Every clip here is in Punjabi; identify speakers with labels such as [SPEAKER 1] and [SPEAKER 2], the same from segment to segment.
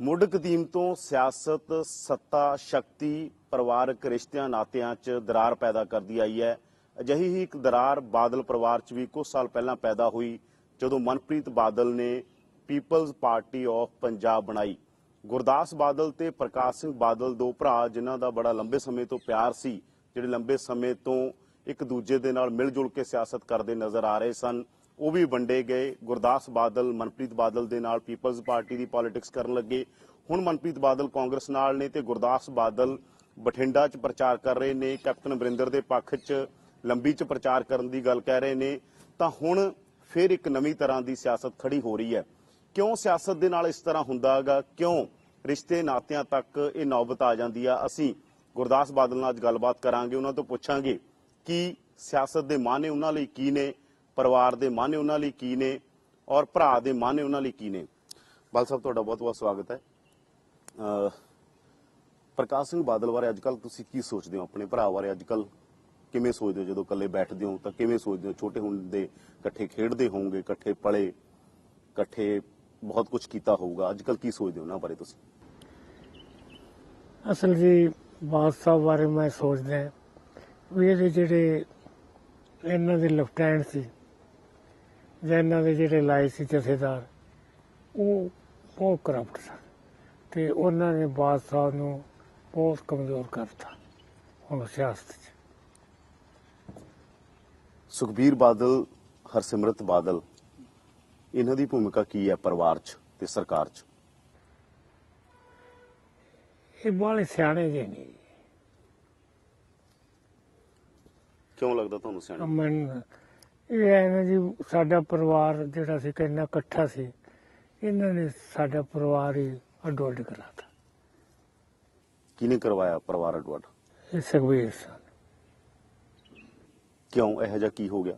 [SPEAKER 1] ਮੁੱਢ ਕਦੀਮ ਤੋਂ ਸਿਆਸਤ, ਸੱਤਾ, ਸ਼ਕਤੀ, ਪਰਿਵਾਰਕ ਰਿਸ਼ਤਿਆਂ, ਨਾਤਿਆਂ 'ਚ ਦਰਾਰ ਪੈਦਾ ਕਰਦੀ ਆਈ ਹੈ। ਅਜਿਹੀ ਹੀ ਇੱਕ ਦਰਾਰ ਬਾਦਲ ਪਰਿਵਾਰ 'ਚ ਵੀ ਕੁਝ ਸਾਲ ਪਹਿਲਾਂ ਪੈਦਾ ਹੋਈ, ਜਦੋਂ ਮਨਪ੍ਰੀਤ ਬਾਦਲ ਨੇ ਪੀਪਲਜ਼ ਪਾਰਟੀ ਆਫ ਪੰਜਾਬ ਬਣਾਈ। ਗੁਰਦਾਸ ਬਾਦਲ ਤੇ ਪ੍ਰਕਾਸ਼ ਸਿੰਘ ਬਾਦਲ ਦੋ ਭਰਾ, ਜਿਨ੍ਹਾਂ ਦਾ ਬੜਾ ਲੰਬੇ ਸਮੇਂ ਤੋਂ ਪਿਆਰ ਸੀ, ਜਿਹੜੇ ਲੰਬੇ ਸਮੇਂ ਤੋਂ ਇੱਕ ਦੂਜੇ ਦੇ ਨਾਲ ਮਿਲ ਜੁਲ ਕੇ ਸਿਆਸਤ ਕਰਦੇ ਨਜ਼ਰ ਆ ਰਹੇ ਸਨ। ਉਹ ਵੀ ਵੰਡੇ ਗਏ। ਗੁਰਦਾਸ ਬਾਦਲ, ਮਨਪ੍ਰੀਤ ਬਾਦਲ ਦੇ ਨਾਲ ਪੀਪਲਜ਼ ਪਾਰਟੀ ਦੀ ਪੋਲਿਟਿਕਸ ਕਰਨ ਲੱਗੇ। ਹੁਣ ਮਨਪ੍ਰੀਤ ਬਾਦਲ ਕਾਂਗਰਸ ਨਾਲ ਨੇ ਤੇ ਗੁਰਦਾਸ ਬਾਦਲ ਬਠਿੰਡਾ 'ਚ ਪ੍ਰਚਾਰ ਕਰ ਰਹੇ ਨੇ, ਕੈਪਟਨ ਅਮਰਿੰਦਰ ਦੇ ਪੱਖ 'ਚ ਲੰਬੀ 'ਚ ਪ੍ਰਚਾਰ ਕਰਨ ਦੀ ਗੱਲ ਕਹਿ ਰਹੇ ਨੇ। ਤਾਂ ਹੁਣ ਫਿਰ ਇੱਕ ਨਵੀਂ ਤਰ੍ਹਾਂ ਦੀ ਸਿਆਸਤ ਖੜੀ ਹੋ ਰਹੀ ਹੈ। ਕਿਉਂ ਸਿਆਸਤ ਦੇ ਨਾਲ ਇਸ ਤਰ੍ਹਾਂ ਹੁੰਦਾ ਹੈਗਾ? ਕਿਉਂ ਰਿਸ਼ਤੇ ਨਾਤਿਆਂ ਤੱਕ ਇਹ ਨੌਬਤ ਆ ਜਾਂਦੀ ਆ? ਅਸੀਂ ਗੁਰਦਾਸ ਬਾਦਲ ਨਾਲ ਅੱਜ ਗੱਲਬਾਤ ਕਰਾਂਗੇ, ਉਹਨਾਂ ਤੋਂ ਪੁੱਛਾਂਗੇ ਕਿ ਸਿਆਸਤ ਦੇ ਮਾਨੇ ਉਹਨਾਂ ਲਈ ਕੀ ਨੇ? ਪਰਿਵਾਰ ਦੇ ਮਾਨੇ ਉਹਨਾਂ ਲਈ ਕੀ ਨੇ ਔਰ ਭਰਾ ਦੇ ਮਾਨੇ ਉਹਨਾਂ ਲਈ ਕੀ ਨੇ? ਬਾਲ ਸਾਹਿਬ, ਤੁਹਾਡਾ ਬਹੁਤ ਬਹੁਤ ਸਵਾਗਤ ਹੈ। ਪ੍ਰਕਾਸ਼ ਸਿੰਘ ਬਾਦਲ ਬਾਰੇ ਅੱਜਕੱਲ ਤੁਸੀਂ ਕੀ ਸੋਚਦੇ ਹੋ? ਆਪਣੇ ਭਰਾ ਬਾਰੇ ਅੱਜਕੱਲ ਕਿਵੇਂ ਸੋਚਦੇ ਹੋ? ਜਦੋਂ ਇਕੱਲੇ ਬੈਠਦੇ ਹੋ ਤਾਂ ਕਿਵੇਂ ਸੋਚਦੇ ਹੋ? ਛੋਟੇ ਹੁੰਦੇ ਇਕੱਠੇ ਖੇਡਦੇ ਹੋਵੋਗੇ, ਇਕੱਠੇ ਪਲੇ, ਇਕੱਠੇ ਬਹੁਤ ਕੁਝ ਕੀਤਾ ਹੋਊਗਾ। ਅੱਜਕੱਲ ਕੀ ਸੋਚਦੇ ਹੋ ਉਹਨਾਂ ਬਾਰੇ ਤੁਸੀਂ?
[SPEAKER 2] ਅਸਲ ਜੀ ਬਾਦ ਸਾਹਿਬ ਬਾਰੇ ਮੈਂ ਸੋਚਦਾ ਵੀ ਇਹਦੇ ਜਿਹੜੇ ਇਹਨਾਂ ਦੇ ਲੈਫਟੈਨੈਂਟ ਸੀ ਜਾਂ ਇਹਨਾਂ ਦੇ ਜਿਹੜੇ ਲਾਏ ਸੀ ਜਥੇਦਾਰ ਉਹ ਬਹੁਤ ਕਰਪਟ ਸਨ ਤੇ ਉਹਨਾਂ ਨੇ ਬਾਦ ਸਾਹਿਬ ਨੂੰ ਬਹੁਤ ਕਮਜ਼ੋਰ ਕਰਤਾ ਹੁਣ ਸਿਆਸਤ 'ਚ।
[SPEAKER 1] ਸੁਖਬੀਰ ਬਾਦਲ ਹਰਸਿਮਰਤ ਬਾਦਲ ਇਹਨਾਂ ਦੀ ਭੂਮਿਕਾ ਕੀ ਹੈ ਪਰਿਵਾਰ 'ਚ ਤੇ ਸਰਕਾਰ 'ਚ?
[SPEAKER 2] ਇਹ ਬਾਲੇ ਸਿਆਣੇ ਜੇ। ਨਹੀਂ
[SPEAKER 1] ਕਿਉਂ ਲੱਗਦਾ ਤੁਹਾਨੂੰ ਸਿਆਣਾ?
[SPEAKER 2] ਮੈਂ ਇਹ ਨਾ ਜੀ ਸਾਡਾ ਪਰਿਵਾਰ ਜਿਹੜਾ ਸੀ ਕਿੰਨਾ ਇਕੱਠਾ ਸੀ ਇਹਨਾਂ ਨੇ ਸਾਡਾ ਪਰਿਵਾਰ ਹੀ ਅੱਡੋ ਅੱਡ ਕਰਾਤਾ।
[SPEAKER 1] ਕਿਹਨੇ ਕਰਵਾਇਆ ਪਰਿਵਾਰ ਅਡਵਟ
[SPEAKER 2] ਇਹ ਸੁਖਬੀਰ ਸਨ
[SPEAKER 1] ਕਿਉਂ? ਇਹੋ ਜਿਹਾ ਕੀ ਹੋ ਗਿਆ?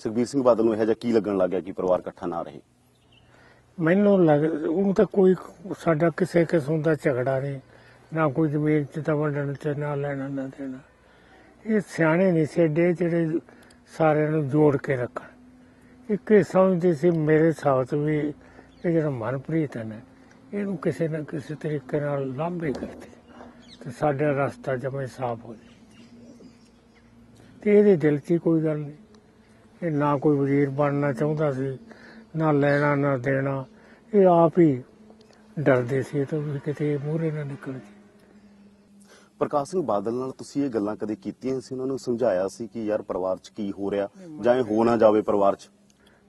[SPEAKER 1] ਸੁਖਬੀਰ ਸਿੰਘ ਬਾਦਲ ਨੂੰ ਇਹੋ ਜਿਹਾ ਕੀ ਲੱਗਣ ਲੱਗ ਗਿਆ ਕਿ ਪਰਿਵਾਰ ਇਕੱਠਾ ਨਾ ਰਹੇ?
[SPEAKER 2] ਮੈਨੂੰ ਲੱਗ ਉਹ ਤਾਂ ਕੋਈ ਸਾਡਾ ਕਿਸੇ ਕਿਸਮ ਦਾ ਝਗੜਾ ਨਹੀਂ ਨਾ ਕੋਈ ਜ਼ਮੀਨ ਚ ਤਾਂ ਵੰਡਣ ਚ ਨਾ ਲੈਣਾ ਨਾ ਦੇਣਾ। ਇਹ ਸਿਆਣੇ ਨਹੀਂ ਸੀ ਜਿਹੜੇ ਸਾਰਿਆਂ ਨੂੰ ਜੋੜ ਕੇ ਰੱਖਣ। ਇੱਕ ਇਹ ਸਮਝਦੇ ਸੀ, ਮੇਰੇ ਹਿਸਾਬ ਚ ਵੀ ਇਹ ਜਿਹੜਾ ਮਨਪ੍ਰੀਤ ਹੈ ਨਾ, ਇਹਨੂੰ ਕਿਸੇ ਨਾ ਕਿਸੇ ਤਰੀਕੇ ਨਾਲ ਲਾਂਭੇ ਕਰਦੇ। ਤੇ ਸਾਡਾ ਰਸਤਾ ਜਮੇ ਸਾਫ਼ ਹੋ ਜਾਏ। ਤੇ ਇਹਦੇ ਦਿਲ 'ਚ ਹੀ ਕੋਈ ਗੱਲ ਨਹੀਂ। ਇਹ ਨਾ ਕੋਈ ਵਜ਼ੀਰ ਬਣਨਾ ਚਾਹੁੰਦਾ ਸੀ, ਨਾ ਲੈਣਾ, ਨਾ ਦੇਣਾ। ਇਹ ਆਪ ਹੀ ਡਰਦੇ ਸੀ ਤਾਂ ਵੀ ਕਿਤੇ ਮੂਹਰੇ ਨਾ ਨਿਕਲ ਜੇ
[SPEAKER 1] ਪ੍ਰਕਾਸ਼ ਸਿੰਘ ਬਾਦਲ ਨਾਲ ਤੁਸੀਂ ਇਹ ਗੱਲਾਂ ਕਦੇ ਕੀਤੀਆਂ ਸੀ? ਉਹਨਾਂ ਨੂੰ ਸਮਝਾਇਆ ਸੀ ਕਿ ਯਾਰ ਪਰਿਵਾਰ 'ਚ ਕੀ ਹੋ ਰਿਹਾ? ਜਾਂ ਇਹ ਹੋ ਨਾ ਜਾਵੇ ਪਰਿਵਾਰ 'ਚ?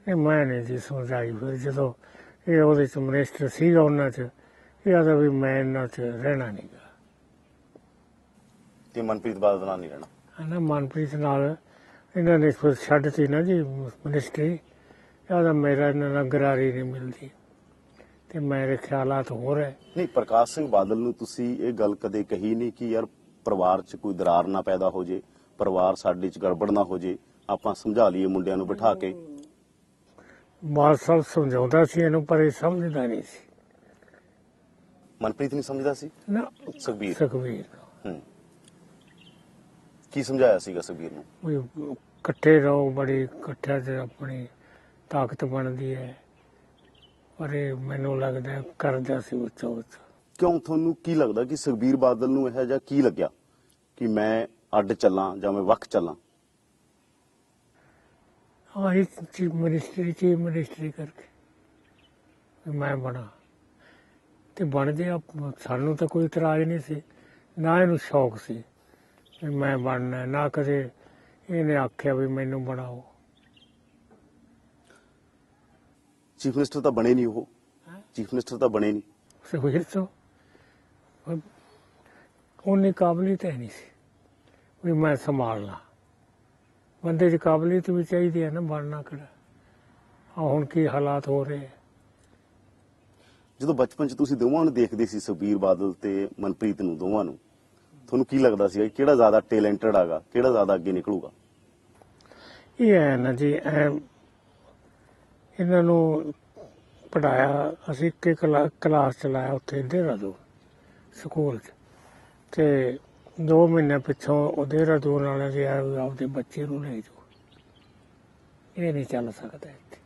[SPEAKER 2] ਇਹ ਮੈਂ ਨਹੀਂ ਜੀ ਸਮਝਾਈ ਫਿਰ ਜਦੋਂ ਇਹ ਉਹਦੇ ਚ ਮਿਨਿਸਟਰ ਸੀਗਾ ਉਹਨਾਂ ਚ ਇਹ ਆਦਾ ਵੀ ਮੈਂ ਇਹਨਾਂ ਚ ਰਹਿਣਾ ਨਹੀਂਗਾ
[SPEAKER 1] ਤੇ ਮਨਪ੍ਰੀਤ ਬਾਦਲ ਨਾਲ ਨਹੀਂ ਰਹਿਣਾ?
[SPEAKER 2] ਹਨਾ ਮਨਪ੍ਰੀਤ ਨਾਲ ਇਹਨਾਂ ਨੇ ਫਿਰ ਛੱਡਤੀ ਨਾ ਜੀ ਮਿਨਿਸਟਰੀ ਆਦਾ ਮੇਰਾ ਇਹਨਾਂ ਨਾਲ ਗਰਾਰੀ ਨਹੀਂ ਮਿਲਦੀ। ਤੇ ਮੇਰੇ ਖਿਆਲਾਤ ਹੋਰ ਹੈ।
[SPEAKER 1] ਨਹੀਂ ਪ੍ਰਕਾਸ਼ ਸਿੰਘ ਬਾਦਲ ਨੂੰ ਤੁਸੀਂ ਇਹ ਗੱਲ ਕਦੇ ਕਹੀ ਨਹੀਂ ਕਿ ਯਾਰ ਪਰਿਵਾਰ 'ਚ ਕੋਈ ਦਰਾਰ ਨਾ ਪੈਦਾ ਹੋ ਜੇ ਪਰਿਵਾਰ ਸਾਡੇ 'ਚ ਗੜਬੜ ਨਾ ਹੋ ਜੇ ਆਪਾਂ ਸਮਝਾ ਲਈਏ ਮੁੰਡਿਆਂ ਨੂੰ ਬਿਠਾ ਕੇ।
[SPEAKER 2] ਬਾਦ ਸਾਹਿਬ ਸਮਝਾਉਂਦਾ ਸੀ ਇਹਨੂੰ ਪਰ ਇਹ ਸਮਝਦਾ ਨਹੀਂ ਸੀ।
[SPEAKER 1] ਮਨਪ੍ਰੀਤ ਨਹੀਂ ਸਮਝਦਾ ਸੀ?
[SPEAKER 2] ਨਾ।
[SPEAKER 1] ਸੁਖਬੀਰ।
[SPEAKER 2] ਸੁਖਬੀਰ
[SPEAKER 1] ਹੂੰ। ਕੀ ਸਮਝਾਇਆ ਸੀਗਾ ਸੁਖਬੀਰ ਨੂੰ?
[SPEAKER 2] ਵੀ ਇਕੱਠੇ ਰਹੋ ਬੜੀ ਇਕੱਠਿਆਂ 'ਚ ਆਪਣੀ ਤਾਕਤ ਬਣਦੀ ਹੈ। ਪਰ ਇਹ ਮੈਨੂੰ ਲੱਗਦਾ ਹੈ ਕਰਦਾ ਸੀ ਉੱਚਾ ਉੱਚਾ।
[SPEAKER 1] ਕਿਉਂ? ਤੁਹਾਨੂੰ ਕੀ ਲੱਗਦਾ ਕਿ ਸੁਖਬੀਰ ਬਾਦਲ ਨੂੰ ਇਹੋ ਜਿਹਾ ਕੀ ਲੱਗਿਆ ਕਿ ਮੈਂ ਅੱਡ ਚੱਲਾਂ ਜਾਂ ਮੈਂ ਵੱਖ ਚੱਲਾਂ?
[SPEAKER 2] ਹਾਂ ਇਹ ਚੀਫ ਮਿਨਿਸਟਰੀ ਚੀਫ ਮਿਨਿਸਟਰੀ ਕਰਕੇ ਮੈਂ ਬਣਾ। ਤੇ ਬਣ ਗਿਆ ਸਾਨੂੰ ਤਾਂ ਕੋਈ ਇਤਰਾਜ਼ ਨਹੀਂ ਸੀ। ਨਾ ਇਹਨੂੰ ਸ਼ੌਕ ਸੀ ਮੈਂ ਬਣਨਾ ਨਾ ਕਦੇ ਇਹਨੇ ਆਖਿਆ ਵੀ ਮੈਨੂੰ ਬਣਾਓ।
[SPEAKER 1] ਚੀਫ ਮਿਨਿਸਟਰ ਤਾਂ ਬਣੇ ਨਹੀਂ ਉਹ? ਚੀਫ ਮਿਨਿਸਟਰ ਤਾਂ ਬਣੇ ਨਹੀਂ।
[SPEAKER 2] ਸੁਖਬੀਰ ਤੋਂ ਉਹਨੇ ਕਾਬਲੀਅਤ ਹੈ ਨਹੀਂ ਸੀ ਵੀ ਮੈਂ ਸੰਭਾਲਣਾ ਬੰਦੇ 'ਚ ਕਾਬਲੀਅਤ ਵੀ ਚਾਹੀਦੀ ਹੈ ਨਾ ਬਣਨਾ ਕਿਹੜਾ। ਆ ਹੁਣ ਕੀ ਹਾਲਾਤ ਹੋ ਰਹੇ ਹੈ।
[SPEAKER 1] ਜਦੋਂ ਬਚਪਨ 'ਚ ਤੁਸੀਂ ਦੋਵਾਂ ਨੂੰ ਦੇਖਦੇ ਸੀ ਸੁਖਬੀਰ ਬਾਦਲ ਤੇ ਮਨਪ੍ਰੀਤ ਨੂੰ ਦੋਵਾਂ ਨੂੰ ਤੁਹਾਨੂੰ ਕੀ ਲੱਗਦਾ ਸੀ ਕਿਹੜਾ ਜ਼ਿਆਦਾ ਟੈਲੈਂਟਡ ਹੈਗਾ ਕਿਹੜਾ ਜ਼ਿਆਦਾ ਅੱਗੇ ਨਿਕਲੂਗਾ?
[SPEAKER 2] ਇਹ ਹੈ ਨਾ ਜੀ ਇਹਨਾਂ ਨੂੰ ਪੜਾਇਆ ਅਸੀਂ ਇੱਕ ਕਲਾਸ ਚਲਾਇਆ ਉੱਥੇ ਦੇਹਰਾਦੂਨ, ਸਕੂਲ 'ਚ। ਤੇ 2 ਮਹੀਨੇ ਪਿੱਛੋਂ ਉਹ ਦੇਹਰਾਦੂਨ ਵਾਲਿਆਂ ਦੇ ਆ ਆਪਦੇ ਬੱਚੇ ਨੂੰ ਲੈ ਜਾਓ। ਇਹ ਨਹੀਂ ਚੱਲ ਸਕਦਾ ਇੱਥੇ।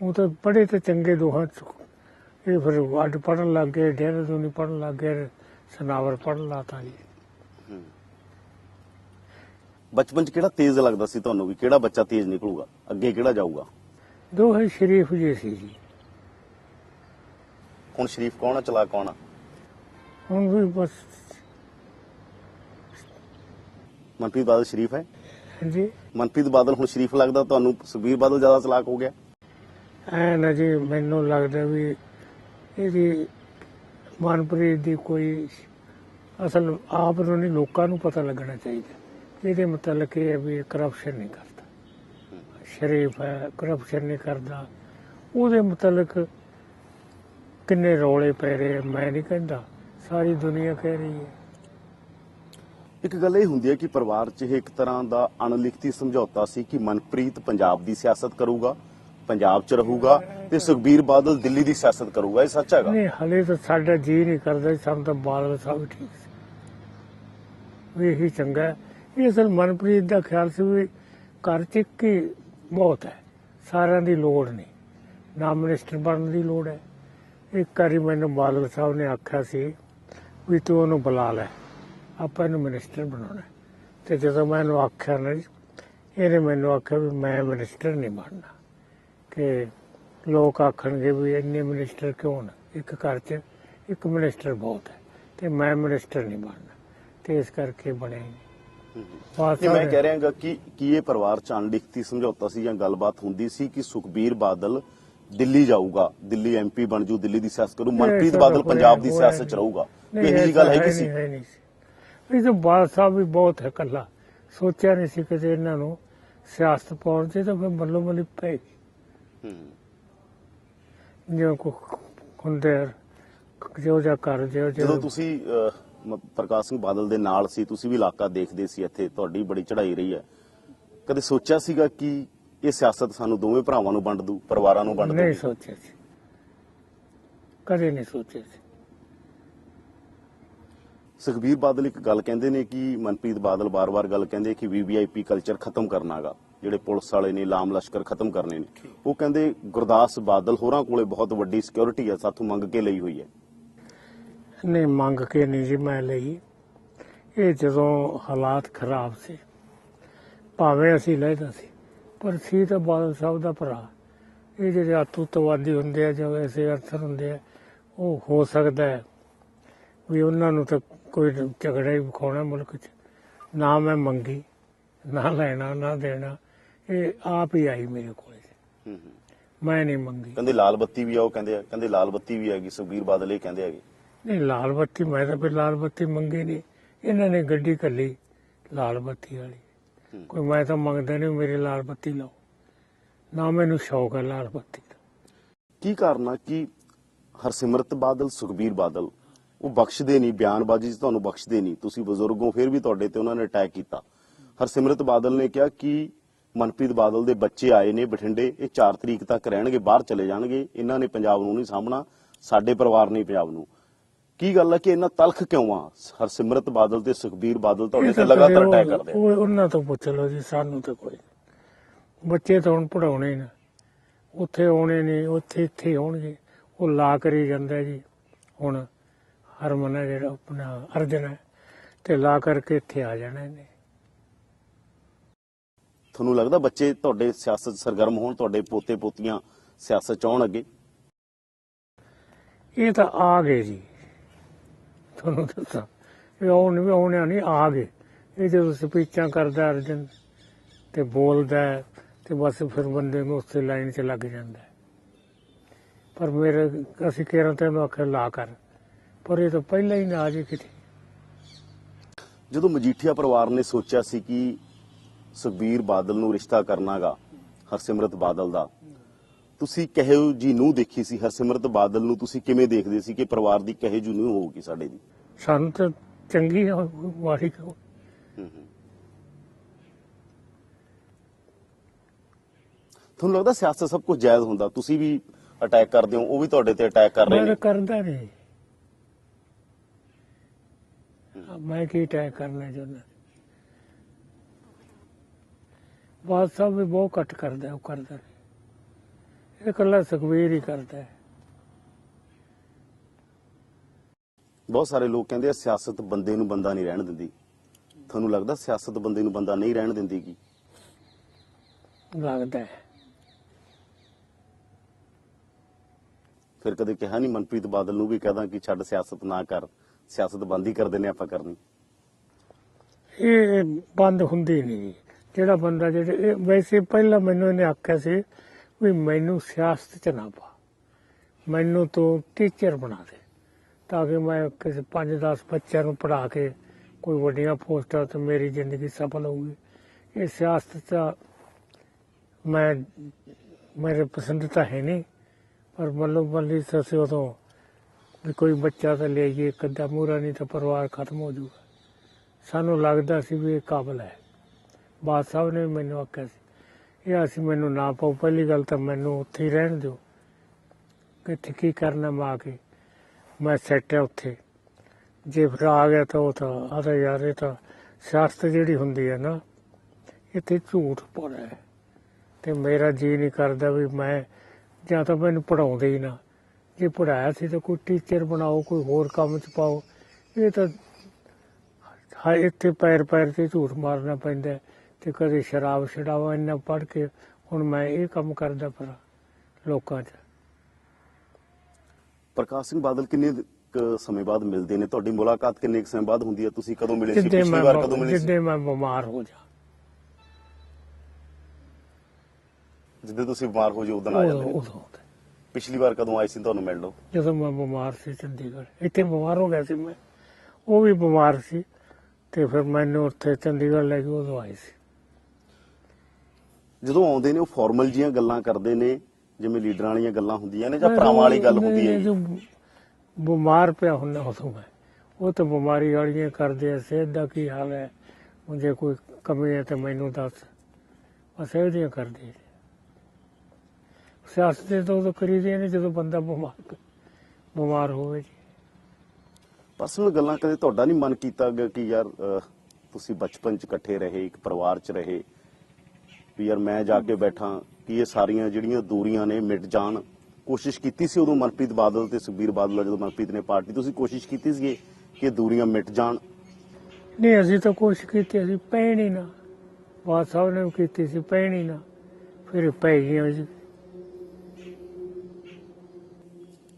[SPEAKER 2] ਉਹ ਤਾਂ ਬੜੇ ਤੇ ਚੰਗੇ ਦੋਹਾਂ 'ਚ ਇਹ ਫਿਰ ਅੱਡ ਪੜਨ ਲੱਗ ਗਏ, ਦੇਹਰਾਦੂਨੀ ਪੜਨ ਲੱਗ ਗਏ, ਸਨਾਵਰ ਪੜਨ ਲਾਤਾ ਜੀ।
[SPEAKER 1] ਬਚਪਨ 'ਚ ਕਿਹੜਾ ਤੇਜ਼ ਲੱਗਦਾ ਸੀ ਤੁਹਾਨੂੰ ਵੀ? ਕਿਹੜਾ ਬੱਚਾ ਤੇਜ਼ ਨਿਕਲੂਗਾ? ਅੱਗੇ ਕਿਹੜਾ ਜਾਊਗਾ?
[SPEAKER 2] ਦੋਹੇ ਸ਼ਰੀਫ ਜੀ ਸੀ ਜੀ।
[SPEAKER 1] ਹੁਣ ਸ਼ਰੀਫ ਕੌਣ ਆ ਚਲਾ ਕੌਣ ਆ?
[SPEAKER 2] ਹੁਣ ਵੀ ਬਸ
[SPEAKER 1] ਮਨਪ੍ਰੀਤ ਬਾਦਲ ਸ਼ਰੀਫ ਹੈ?
[SPEAKER 2] ਜੀ
[SPEAKER 1] ਮਨਪ੍ਰੀਤ ਬਾਦਲ ਹੁਣ ਸ਼ਰੀਫ ਲੱਗਦਾ ਤੁਹਾਨੂੰ ਸੁਖਬੀਰ ਬਾਦਲ ਜ਼ਿਆਦਾ ਚਲਾਕ ਹੋ ਗਿਆ?
[SPEAKER 2] ਐ ਨਾ ਜੀ ਮੈਨੂੰ ਲੱਗਦਾ ਵੀ ਇਹਦੀ ਮਨਪ੍ਰੀਤ ਦੀ ਕੋਈ ਅਸਲ ਆਪ ਨੂੰ ਨਹੀਂ ਲੋਕਾਂ ਨੂੰ ਪਤਾ ਲੱਗਣਾ ਚਾਹੀਦਾ। ਇਹਦੇ ਮਤਲਬ ਇਹ ਹੈ ਵੀ ਕਰਪਸ਼ਨ ਨਹੀਂ ਕਰਦਾ। ਸ਼ਰੀਫ ਹੈ ਕਰਪਸ਼ਨ ਨਹੀਂ ਕਰਦਾ। ਉਹਦੇ ਮੁਤਲਕ ਕਿੰਨੇ ਰੌਲੇ ਪੈ ਰਹੇ ਮੈਂ ਨਹੀਂ ਕਹਿੰਦਾ। ਸਾਰੀ ਦੁਨੀਆ ਕਹਿ ਰਹੀ ਹੈ।
[SPEAKER 1] ਇੱਕ ਗੱਲ ਇਹ ਹੁੰਦੀ ਹੈ ਕਿ ਪਰਿਵਾਰ 'ਚ ਇਹ ਇੱਕ ਤਰ੍ਹਾਂ ਦਾ ਅਣਲਿਖਤੀ ਸਮਝੌਤਾ ਸੀ ਕਿ ਮਨਪ੍ਰੀਤ ਪੰਜਾਬ ਦੀ ਸਿਆਸਤ ਕਰੂਗਾ ਪੰਜਾਬ 'ਚ ਰਹੂਗਾ ਤੇ ਸੁਖਬੀਰ ਬਾਦਲ ਦਿੱਲੀ ਦੀ ਸਿਆਸਤ ਕਰੂਗਾ ਇਹ ਸੱਚ ਹੈਗਾ?
[SPEAKER 2] ਨਹੀਂ ਹਲੇ ਤਾਂ ਸਾਡਾ ਜੀ ਨਹੀਂ ਕਰਦਾ ਸਾਨੂੰ ਤਾਂ ਬਾਦਲ ਸਾਹਿਬ ਠੀਕ ਸੀ। ਵੀ ਇਹੀ ਚੰਗਾ ਹੈ। ਇਹ ਅਸਲ ਮਨਪ੍ਰੀਤ ਦਾ ਖਿਆਲ ਸੀ ਵੀ ਘਰ ਚ ਇੱਕ ਹੀ ਬਹੁਤ ਹੈ, ਸਾਰਿਆਂ ਦੀ ਲੋੜ ਨਹੀਂ। ਨਾ ਮਿਨਿਸਟਰ ਬਣਨ ਦੀ ਲੋੜ ਹੈ। ਇੱਕ ਵਾਰੀ ਮੈਨੂੰ ਬਾਦਲ ਸਾਹਿਬ ਨੇ ਆਖਿਆ ਸੀ ਵੀ ਤੂੰ ਉਹਨੂੰ ਬੁਲਾ ਲੈ, ਆਪਾਂ ਇਹਨੂੰ ਮਿਨਿਸਟਰ ਬਣਾਉਣਾ ਹੈ। ਤੇ ਜਦੋਂ ਮੈਂ ਇਹਨੂੰ ਆਖਿਆ ਨਾ ਇਹਨੇ ਮੈਨੂੰ ਆਖਿਆ ਵੀ ਮੈਂ ਮਿਨਿਸਟਰ ਨਹੀਂ ਬਣਨਾ। ਕਿ ਲੋਕ ਆਖਣਗੇ ਵੀ ਇੰਨੇ ਮਿਨਿਸਟਰ ਕਿਉਂ ਨਾ? ਇੱਕ ਘਰ 'ਚ ਇੱਕ ਮਿਨਿਸਟਰ ਬਹੁਤ ਹੈ, ਤੇ ਮੈਂ ਮਿਨਿਸਟਰ ਨਹੀਂ ਬਣਨਾ। ਤੇ ਇਸ ਕਰਕੇ ਬਣੇ ਨਹੀਂ
[SPEAKER 1] ਮੈਂ ਕਹਿ ਰਿਹਾਗਾ ਕਿ ਕੀ ਇਹ ਪਰਿਵਾਰ 'ਚ ਅਣਲਿਖਤੀ ਸਮਝੌਤਾ ਸੀ ਜਾਂ ਗੱਲਬਾਤ ਹੁੰਦੀ ਸੀ ਕਿ ਸੁਖਬੀਰ ਬਾਦਲ ਦਿੱਲੀ ਜਾਊਗਾ ਦਿੱਲੀ ਐਮਪੀ ਬਣ ਜੂ ਦਿੱਲੀ ਦੀ ਸਿਆਸਤ ਕਰੂ ਮਨਪ੍ਰੀਤ ਬਾਦਲ ਪੰਜਾਬ ਦੀ ਸਿਆਸਤ 'ਚ। ਰਹੂਗਾ। ਇਹ ਜੀ ਗੱਲ
[SPEAKER 2] ਹੈ ਨਹੀਂ ਸੀ। ਇਹ ਤਾਂ ਬਾਦ ਸਾਹਿਬ ਵੀ ਬਹੁਤ ਹੈ ਕੱਲਾ ਸੋਚਿਆ ਨਹੀਂ ਸੀ ਕਿ ਇਹਨਾਂ ਨੂੰ ਸਿਆਸਤ ਪਾਉਣ ਤੇ ਤਾਂ ਫਿਰ ਮੱਲੋ ਮੱਲੀ ਪੈ ਗਈ।
[SPEAKER 1] ਹੂੰ।
[SPEAKER 2] ਜਿਵੇਂ ਕੋ ਹੁੰਦੇ ਜੋ ਜਾ ਕਰ ਜੋ
[SPEAKER 1] ਜਦੋਂ ਤੁਸੀਂ ਪ੍ਰਕਾਸ਼ ਸਿੰਘ ਬਾਦਲ ਦੇ ਨਾਲ ਸੀ ਤੁਸੀਂ ਵੀ ਇਲਾਕਾ ਦੇਖਦੇ ਸੀ ਇੱਥੇ ਤੁਹਾਡੀ ਬੜੀ ਚੜ੍ਹਾਈ ਰਹੀ ਹੈ। ਕਦੇ ਸੋਚਿਆ ਸੀਗਾ ਕਿ ਇਹ ਸਿਆਸਤ ਸਾਨੂੰ ਦੋਵੇਂ ਭਰਾਵਾਂ ਨੂੰ ਵੰਡ ਦੂ ਪਰਿਵਾਰਾਂ ਨੂੰ ਵੰਡ
[SPEAKER 2] ਨਹੀਂ
[SPEAKER 1] ਦੂ?
[SPEAKER 2] ਸੋਚਿਆ ਸੀ। ਕਦੇ ਨਹੀਂ ਸੋਚਿਆ ਸੀ।
[SPEAKER 1] ਸੁਖਬੀਰ ਬਾਦਲ ਇੱਕ ਗੱਲ ਕਹਿੰਦੇ ਨੇ ਕਿ ਮਨਪ੍ਰੀਤ ਬਾਦਲ ਬਾਰ-ਬਾਰ ਗੱਲ ਕਹਿੰਦੇ ਕਿ ਵੀਵੀਆਈਪੀ ਕਲਚਰ ਖਤਮ ਕਰਨਾਗਾ ਜਿਹੜੇ ਪੁਲਿਸ ਵਾਲੇ ਨੇ ਲਾਮ ਲਸ਼ਕਰ ਖਤਮ ਕਰਨੇ ਨੇ। ਉਹ ਕਹਿੰਦੇ ਗੁਰਦਾਸ ਬਾਦਲ ਹੋਰਾਂ ਕੋਲੇ ਬਹੁਤ ਵੱਡੀ ਸਿਕਿਉਰਿਟੀ ਹੈ ਸਾਥੋਂ ਮੰਗ ਕੇ ਲਈ ਹੋਈ ਹੈ।
[SPEAKER 2] ਨਹੀਂ ਮੰਗ ਕੇ ਨਹੀਂ ਜੀ ਮੈਂ ਲਈ। ਇਹ ਜਦੋਂ ਹਾਲਾਤ ਖਰਾਬ ਸੀ ਭਾਵੇਂ ਅਸੀਂ ਲੈਦਾ ਸੀ ਪਰ ਸੀ ਤਾਂ ਬਾਦਲ ਸਾਹਿਬ ਦਾ ਭਰਾ। ਇਹ ਜਿਹੜੇ ਆਤੂਤਵਾਦੀ ਹੁੰਦੇ ਆ ਜਾਂ ਐਸੇ ਅਰਥਰ ਹੁੰਦੇ ਆ ਉਹ ਹੋ ਸਕਦਾ ਹੈ ਵੀ ਉਹਨਾਂ ਨੂੰ ਤਾਂ ਕੋਈ ਝਗੜਾ ਹੀ ਵਿਖਾਉਣਾ ਮੁਲਕ 'ਚ। ਨਾ ਮੈਂ ਮੰਗੀ ਨਾ ਲੈਣਾ ਨਾ ਦੇਣਾ। ਇਹ ਆਪ ਹੀ ਆਈ ਮੇਰੇ ਕੋਲ।
[SPEAKER 1] ਹੂੰ ਹੂੰ।
[SPEAKER 2] ਮੈਂ ਨਹੀਂ ਮੰਗੀ।
[SPEAKER 1] ਕਹਿੰਦੇ ਲਾਲ ਬੱਤੀ ਵੀ ਆ ਉਹ ਕਹਿੰਦੇ ਆ ਕਹਿੰਦੇ ਲਾਲ ਬੱਤੀ ਵੀ ਹੈਗੀ ਸੁਖਬੀਰ ਬਾਦਲ ਇਹ ਕਹਿੰਦੇ ਹੈਗੇ।
[SPEAKER 2] ਨਹੀਂ ਲਾਲ ਬੱਤੀ ਮੈਂ ਤਾਂ ਫਿਰ ਲਾਲ ਬੱਤੀ ਮੰਗੀ ਨਹੀਂ। ਇਹਨਾਂ ਨੇ ਗੱਡੀ ਕੱਲੀ ਲਾਲ ਬੱਤੀ ਵਾਲੀ। ਕੋਈ ਮੈਂ ਤਾਂ ਮੰਗਦਾ ਨਹੀਂ ਮੇਰੀ ਲਾਲ ਬੱਤੀ ਲਾਓ। ਨਾ ਮੈਨੂੰ ਸ਼ੌਕ ਹੈ ਲਾਲ ਬੱਤੀ ਦਾ।
[SPEAKER 1] ਕੀ ਕਾਰਨ ਕਿ ਹਰਸਿਮਰਤ ਬਾਦਲ ਸੁਖਬੀਰ ਬਾਦਲ ਉਹ ਬਖਸ਼ਦੇ ਨਹੀਂ? ਬਿਆਨਬਾਜ਼ੀ 'ਚ ਤੁਹਾਨੂੰ ਬਖਸ਼ਦੇ ਨਹੀਂ? ਤੁਸੀਂ ਬਜ਼ੁਰਗੋਂ ਫਿਰ ਵੀ ਤੁਹਾਡੇ ਤੇ ਉਹਨਾਂ ਨੇ ਅਟੈਕ ਕੀਤਾ। ਹਰਸਿਮਰਤ ਬਾਦਲ ਨੇ ਕਿਹਾ ਕਿ ਮਨਪ੍ਰੀਤ ਬਾਦਲ ਦੇ ਬੱਚੇ ਆਏ ਨੇ ਬਠਿੰਡੇ ਇਹ 4 ਤਰੀਕ ਤੱਕ ਰਹਿਣਗੇ ਬਾਹਰ ਚਲੇ ਜਾਣਗੇ। ਇਹਨਾਂ ਨੇ ਪੰਜਾਬ ਨੂੰ ਨਹੀਂ ਸਾਂਭਣਾ ਸਾਡੇ ਪਰਿਵਾਰ ਨੇ ਪੰਜਾਬ ਨੂੰ। ਕੀ ਗੱਲ ਹੈ ਕਿ ਇਹਨਾਂ ਤਲਖ ਕਿਉਂ ਆ? ਹਰਸਿਮਰਤ ਬਾਦਲ ਤੇ ਸੁਖਬੀਰ ਬਾਦਲ ਤੁਹਾਡੇ ਤੇ ਲਗਾਤਾਰ ਅਟੈਕ ਕਰਦੇ ਆ
[SPEAKER 2] ਉਹ ਉਹਨਾਂ ਤੋਂ ਪੁੱਛ ਲਓ ਜੀ ਸਾਨੂੰ ਤਾਂ ਕੋਈ। ਬੱਚੇ ਤਾਂ ਹੁਣ ਪੜਾਉਣੇ ਨੇ। ਉੱਥੇ ਆਉਣੇ ਨੇ ਉੱਥੇ ਇੱਥੇ ਆਉਣਗੇ। ਉਹ ਲਾ ਕਰੀ ਜਾਂਦਾ ਜੀ। ਹੁਣ ਹਰਮਨ ਹੈ ਜਿਹੜਾ ਆਪਣਾ ਅਰਜਨ ਹੈ ਤੇ ਲਾ ਕਰਕੇ ਇੱਥੇ ਆ ਜਾਣਾ ਇਹਨੇ।
[SPEAKER 1] ਤੁਹਾਨੂੰ ਲੱਗਦਾ ਬੱਚੇ ਤੁਹਾਡੇ ਸਿਆਸਤ ਸਰਗਰਮ ਹੋਣ ਤੁਹਾਡੇ ਪੋਤੇ ਪੋਤੀਆਂ ਸਿਆਸਤ 'ਚ ਆਉਣ ਅੱਗੇ?
[SPEAKER 2] ਇਹ ਤਾਂ ਆ ਗਏ ਜੀ। ਤੁਹਾਨੂੰ ਦੱਸਾਂ ਇਹ ਆਉਣ ਵੀ ਆਉਣਿਆ ਨਹੀਂ, ਆ ਗਏ। ਇਹ ਜਦੋਂ ਸਪੀਚਾਂ ਕਰਦਾ ਅਰਜਨ ਤੇ ਬੋਲਦਾ ਤੇ ਬਸ ਫਿਰ ਬੰਦੇ ਨੂੰ ਉਸੇ ਲਾਈਨ 'ਚ ਲੱਗ ਜਾਂਦਾ ਪਰ ਮੇਰੇ, ਅਸੀਂ ਕਹਿਰਾਂ ਤੈਨੂੰ ਆਖਿਆ, ਲਾ ਕਰ। ਪਰ ਇਹ ਤਾਂ ਪਹਿਲਾਂ ਹੀ ਨਾ ਆ ਜੇ ਕਿਤੇ।
[SPEAKER 1] ਜਦੋਂ ਮਜੀਠੀਆ ਪਰਿਵਾਰ ਨੇ ਸੋਚਿਆ ਸੀ ਕਿ ਸੁਖਬੀਰ ਬਾਦਲ ਨੂੰ ਰਿਸ਼ਤਾ ਕਰਨਾਗਾ, ਹਰਸਿਮਰਤ ਬਾਦਲ ਦਾ ਤੁਸੀਂ ਕਹੇ ਜੀ ਨੂੰ ਦੇਖੀ ਸੀ ਹਰਸਿਮਰਤ ਬਾਦਲ ਨੂੰ ਤੁਸੀਂ ਕਿਵੇਂ ਦੇਖਦੇ ਸੀ ਕਿ ਪਰਿਵਾਰ ਦੀ ਕਹੇ ਜੀ ਨੂੰ ਹੋਊਗੀ ਸਾਡੇ ਦੀ?
[SPEAKER 2] ਸਾਨੂੰ ਤਾਂ ਚੰਗੀ ਮਾੜੀ ਕਿਉਂ
[SPEAKER 1] ਤੁਹਾਨੂੰ ਲੱਗਦਾ ਸਿਆਸਤ ਸਭ ਕੁਝ ਜਾਇਜ਼ ਹੁੰਦਾ? ਤੁਸੀਂ ਵੀ ਅਟੈਕ ਕਰਦੇ ਹੋ ਉਹ ਵੀ ਤੁਹਾਡੇ ਤੇ ਅਟੈਕ ਕਰ ਰਹੇ ਨੇ?
[SPEAKER 2] ਕਰਦਾ ਨਹੀਂ ਮੈਂ ਕੀ ਟੈਗ ਕਰਨਾ ਚਾਹੁੰਦਾ? ਬਾਦ ਸਾਹਿਬ ਵੀ ਬਹੁਤ ਘੱਟ ਕਰਦਾ ਉਹ ਕਰਦਾ ਨਹੀਂ ਇਹ ਇਕੱਲਾ ਸੁਖਵੀਰ ਹੀ ਕਰਦਾ ਹੈ।
[SPEAKER 1] ਬਹੁਤ ਸਾਰੇ ਲੋਕ ਕਹਿੰਦੇ ਆ ਸਿਆਸਤ ਬੰਦੇ ਨੂੰ ਬੰਦਾ ਨਹੀਂ ਰਹਿਣ ਦਿੰਦੀ। ਤੁਹਾਨੂੰ ਲੱਗਦਾ ਸਿਆਸਤ ਬੰਦੇ ਨੂੰ ਬੰਦਾ ਨਹੀਂ ਰਹਿਣ ਦਿੰਦੀ ਕੀ?
[SPEAKER 2] ਲੱਗਦਾ ਹੈ।
[SPEAKER 1] ਫਿਰ ਕਦੇ ਕਿਹਾ ਨਹੀਂ ਮਨਪ੍ਰੀਤ ਬਾਦਲ ਨੂੰ ਵੀ ਕਹਦਾ ਕਿ ਛੱਡ ਸਿਆਸਤ ਨਾ ਕਰ। ਸਿਆਸਤ ਬੰਦ ਹੀ ਕਰ ਦਿੰਨੇ ਆਪਾਂ ਕਰਨੀ।
[SPEAKER 2] ਇਹ ਬੰਦ ਹੁੰਦੀ ਨਹੀਂ। ਜਿਹੜਾ ਬੰਦਾ ਜਿਹੜੇ ਵੈਸੇ ਪਹਿਲਾਂ ਮੈਨੂੰ ਇਹਨੇ ਆਖਿਆ ਸੀ ਵੀ ਮੈਨੂੰ ਸਿਆਸਤ ਚ ਨਾ ਪਾ। ਮੈਨੂੰ ਤੂੰ ਟੀਚਰ ਬਣਾ ਦੇ, ਤਾਂ ਕਿ ਮੈਂ ਕਿਸੇ 5-10 ਬੱਚਿਆਂ ਨੂੰ ਪੜ੍ਹਾ ਕੇ ਕੋਈ ਵੱਡੀਆਂ ਪੋਸਟਾਂ ਤੇ ਮੇਰੀ ਜ਼ਿੰਦਗੀ ਸਫਲ ਹੋਊਗੀ। ਇਹ ਸਿਆਸਤ ਚ ਮੈਂ, ਮੇਰੇ ਪਸੰਦ ਤਾਂ ਹੈ ਨਹੀਂ, ਪਰ ਮੱਲੋ ਮੱਲੀ ਸਸੇ ਉਦੋਂ ਵੀ ਕੋਈ ਬੱਚਾ ਤਾਂ ਲੈ ਆਈਏ ਇੱਕ ਅੱਧਾ ਮੂਰਾ ਨਹੀਂ ਤਾਂ ਪਰਿਵਾਰ ਖਤਮ ਹੋ ਜਾਊਗਾ। ਸਾਨੂੰ ਲੱਗਦਾ ਸੀ ਵੀ ਇਹ ਕਾਬਲ ਹੈ। ਬਾਦਸ਼ਾਹ ਨੇ ਵੀ ਮੈਨੂੰ ਆਖਿਆ ਸੀ ਇਹ ਅਸੀਂ ਮੈਨੂੰ ਨਾ ਪਾਓ, ਪਹਿਲੀ ਗੱਲ ਤਾਂ ਮੈਨੂੰ ਉੱਥੇ ਹੀ ਰਹਿਣ ਦਿਓ। ਕਿੱਥੇ ਕੀ ਕਰਨਾ ਮੈਂ ਆ ਕੇ? ਮੈਂ ਸੈੱਟ ਹੈ ਉੱਥੇ। ਜੇ ਫਿਰ ਆ ਗਿਆ ਤਾਂ ਉਹ ਤਾਂ ਆਦਾ ਯਾਰ ਇਹ ਤਾਂ ਸਿਆਸਤ ਜਿਹੜੀ ਹੁੰਦੀ ਹੈ ਨਾ ਇੱਥੇ ਝੂਠ ਪੜਾ ਹੈ। ਤੇ ਮੇਰਾ ਜੀ ਨਹੀਂ ਕਰਦਾ ਵੀ ਮੈਂ ਜਾਂ ਤਾਂ ਮੈਨੂੰ ਪੜਾਉਂਦੇ ਹੀ ਨਾ। ਜੇ ਪੜਾਇਆ ਸੀ ਤਾਂ ਕੋਈ ਟੀਚਰ ਬਣਾਓ, ਕੋਈ ਹੋਰ ਕੰਮ 'ਚ ਪਾਓ। ਇਹ ਤਾਂ ਹਾਂ ਇੱਥੇ ਪੈਰ ਪੈਰ ਤੇ ਝੂਠ ਮਾਰਨਾ ਪੈਂਦਾ ਤੇ ਕਦੇ ਸ਼ਰਾਬ ਛਡਾਵਾ ਇੰਨਾ ਪੜ ਕੇ ਹੁਣ ਮੈਂ ਇਹ ਕੰਮ ਕਰਦਾ ਪਰ ਲੋਕਾਂ 'ਚ।
[SPEAKER 1] ਪ੍ਰਕਾਸ਼ ਸਿੰਘ ਬਾਦਲ ਕਿੰਨੇ ਕੁ ਸਮੇਂ ਬਾਅਦ ਮਿਲਦੇ ਨੇ? ਤੁਹਾਡੀ ਮੁਲਾਕਾਤ ਕਿੰਨੇ ਕੁ ਸਮੇਂ ਬਾਅਦ ਹੁੰਦੀ ਹੈ? ਤੁਸੀਂ ਕਦੋਂ ਮਿਲੇ ਸੀ?
[SPEAKER 2] ਜਿੱਦੇ
[SPEAKER 1] ਪਿਛਲੀ
[SPEAKER 2] ਮੈਂ
[SPEAKER 1] ਵਾਰ ਕਦੋਂ ਮਿਲੇ ਸੀ?
[SPEAKER 2] ਜਿੱਦੇ ਮੈਂ ਬਿਮਾਰ ਹੋ ਜਾ।
[SPEAKER 1] ਜਿੱਦੇ ਤੁਸੀਂ ਬਿਮਾਰ ਹੋ ਜਾਓ ਉਦੋਂ ਆ
[SPEAKER 2] ਉਦੋਂ
[SPEAKER 1] ਜਾਂਦੇ ਨੇ।
[SPEAKER 2] ਉਦੋਂ
[SPEAKER 1] ਪਿਛਲੀ ਵਾਰ ਕਦੋਂ ਆਏ ਸੀ ਤੁਹਾਨੂੰ ਮਿਲਣ ਲਓ
[SPEAKER 2] ਜਦੋਂ ਮੈਂ ਬਿਮਾਰ ਸੀ ਚੰਡੀਗੜ੍ਹ। ਇੱਥੇ ਬਿਮਾਰ ਹੋ ਗਿਆ ਸੀ ਮੈਂ। ਉਹ ਵੀ ਬਿਮਾਰ ਸੀ ਤੇ ਫਿਰ ਮੈਨੂੰ ਉੱਥੇ ਚੰਡੀਗੜ੍ਹ ਲੈ ਕੇ ਉਦੋਂ ਆਏ ਸੀ।
[SPEAKER 1] ਜਦੋਂ ਆਉਂਦੇ ਨੇ ਉਹ ਫਾਰਮਲ ਜੀਆਂ ਗੱਲਾਂ ਕਰਦੇ ਨੇ ਜਿਵੇਂ ਲੀਡਰਾਂ ਵਾਲੀਆਂ ਗੱਲਾਂ ਹੁੰਦੀਆਂ ਨੇ ਜਾਂ ਭਰਾਵਾਂ ਵਾਲੀ ਗੱਲ ਹੁੰਦੀ ਹੈ
[SPEAKER 2] ਜੋ। ਬਿਮਾਰ ਪਿਆ ਹੁੰਦਾ ਉਦੋਂ ਮੈਂ ਉਹ ਤਾਂ ਬਿਮਾਰੀ ਵਾਲੀਆਂ ਕਰਦੇ ਆ ਸਿਹਤ ਦਾ ਕੀ ਹਾਲ ਹੈ? ਜੇ ਕੋਈ ਕਮੀ ਹੈ ਤਾਂ ਮੈਨੂੰ ਦੱਸ। ਬਸ ਇਹੋ ਜਿਹੀਆਂ ਕਰਦੇ। ਸਿਆਸਤ ਦੇ ਤਾਂ ਉਦੋਂ ਕਰੀਦੀਆਂ ਨੇ ਜਦੋਂ ਬੰਦਾ ਬਿਮਾਰ ਬਿਮਾਰ ਹੋਵੇ ਜੀ।
[SPEAKER 1] ਪਰਸਨਲ ਗੱਲਾਂ ਕਦੇ ਤੁਹਾਡਾ ਨਹੀਂ ਮਨ ਕੀਤਾ ਕਿ ਯਾਰ ਤੁਸੀਂ ਬਚਪਨ ਚ ਇਕੱਠੇ ਰਹੇ ਇੱਕ ਪਰਿਵਾਰ ਚ ਰਹੇ ਵੀ ਯਾਰ ਮੈਂ ਜਾ ਕੇ ਬੈਠਾ ਕਿ ਇਹ ਸਾਰੀਆਂ ਜਿਹੜੀਆਂ ਦੂਰੀਆਂ ਨੇ ਮਿਟ ਜਾਣ। ਕੋਸ਼ਿਸ਼ ਕੀਤੀ ਸੀ ਉਦੋਂ ਮਨਪ੍ਰੀਤ ਬਾਦਲ ਤੇ ਸੁਖਬੀਰ ਬਾਦਲ ਜਦੋਂ ਮਨਪ੍ਰੀਤ ਨੇ ਪਾਰਟੀ ਤੁਸੀਂ ਕੋਸ਼ਿਸ਼ ਕੀਤੀ ਸੀ ਕਿ ਦੂਰੀਆਂ ਮਿਟ ਜਾਣ।
[SPEAKER 2] ਨਹੀਂ ਅਸੀਂ ਤਾਂ ਕੋਸ਼ਿਸ਼ ਕੀਤੀ ਅਸੀਂ ਪੈਣ ਹੀ ਨਾ। ਬਾਦ ਸਾਹਿਬ ਨੇ ਵੀ ਕੀਤੀ ਸੀ ਪੈਣ ਨਾ। ਫਿਰ ਪੈ ਗਈਆਂ ਜੀ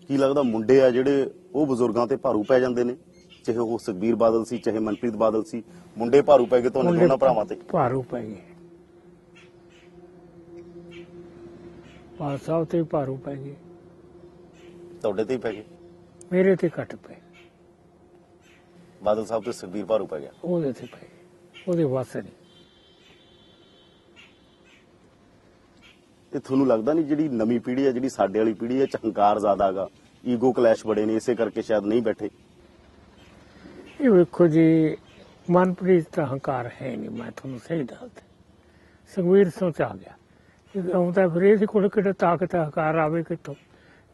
[SPEAKER 1] ਕੀ ਲੱਗਦਾ ਮੁੰਡੇ ਆ ਜਿਹੜੇ ਉਹ ਬਜ਼ੁਰਗਾਂ ਤੇ ਭਾਰੂ ਪੈ ਜਾਂਦੇ ਨੇ? ਚਾਹੇ ਉਹ ਸੁਖਬੀਰ ਬਾਦਲ ਸੀ ਚਾਹੇ ਮਨਪ੍ਰੀਤ ਬਾਦਲ ਸੀ। ਮੁੰਡੇ ਭਾਰੂ ਪੈ ਗਏ ਤੁਹਾਨੂੰ ਦੋਨਾਂ ਭਰਾਵਾਂ ਤੇ।
[SPEAKER 2] ਭਾਰੂ ਪੈ ਗਏ। ਬਾਦ ਸਾਹਿਬ ਤੇ ਭਾਰੂ ਪੈ ਗਏ।
[SPEAKER 1] ਤੁਹਾਡੇ ਤੇ ਹੀ ਪੈ ਗਏ?
[SPEAKER 2] ਮੇਰੇ ਤੇ ਘੱਟ ਪਏ
[SPEAKER 1] ਬਾਦਲ ਸਾਹਿਬ ਤੇ ਸੁਖਬੀਰ ਭਾਰੂ ਪੈ ਗਿਆ?
[SPEAKER 2] ਉਹਦੇ ਤੇ ਪਏ ਉਹਦੇ ਵੱਸ ਨਹੀਂ
[SPEAKER 1] ਤੇ ਤੁਹਾਨੂੰ ਲੱਗਦਾ ਨਹੀਂ ਜਿਹੜੀ ਨਵੀਂ ਪੀੜ੍ਹੀ ਹੈ ਜਿਹੜੀ ਸਾਡੇ ਵਾਲੀ ਪੀੜ੍ਹੀ ਹੈ ਚ ਹੰਕਾਰ ਜ਼ਿਆਦਾ ਹੈਗਾ? ਈਗੋ ਕਲੈਸ਼ ਬੜੇ ਨੇ ਇਸੇ ਕਰਕੇ ਸ਼ਾਇਦ ਨਹੀਂ ਬੈਠੇ।
[SPEAKER 2] ਇਹ ਵੇਖੋ ਜੀ ਮਨਪ੍ਰੀਤ ਦਾ ਹੰਕਾਰ ਹੈ ਨਹੀਂ ਮੈਂ ਤੁਹਾਨੂੰ ਸਹੀ ਦੱਸਦਾ। ਸੁਖਵੀਰ ਸੋਚ ਆ ਗਿਆ। ਇਹ ਆਉਂਦਾ ਫਿਰ ਇਹਦੇ ਕੋਲ ਕਿਹੜਾ ਤਾਕਤ ਹੈ, ਆਵੇ ਕਿੱਥੋਂ?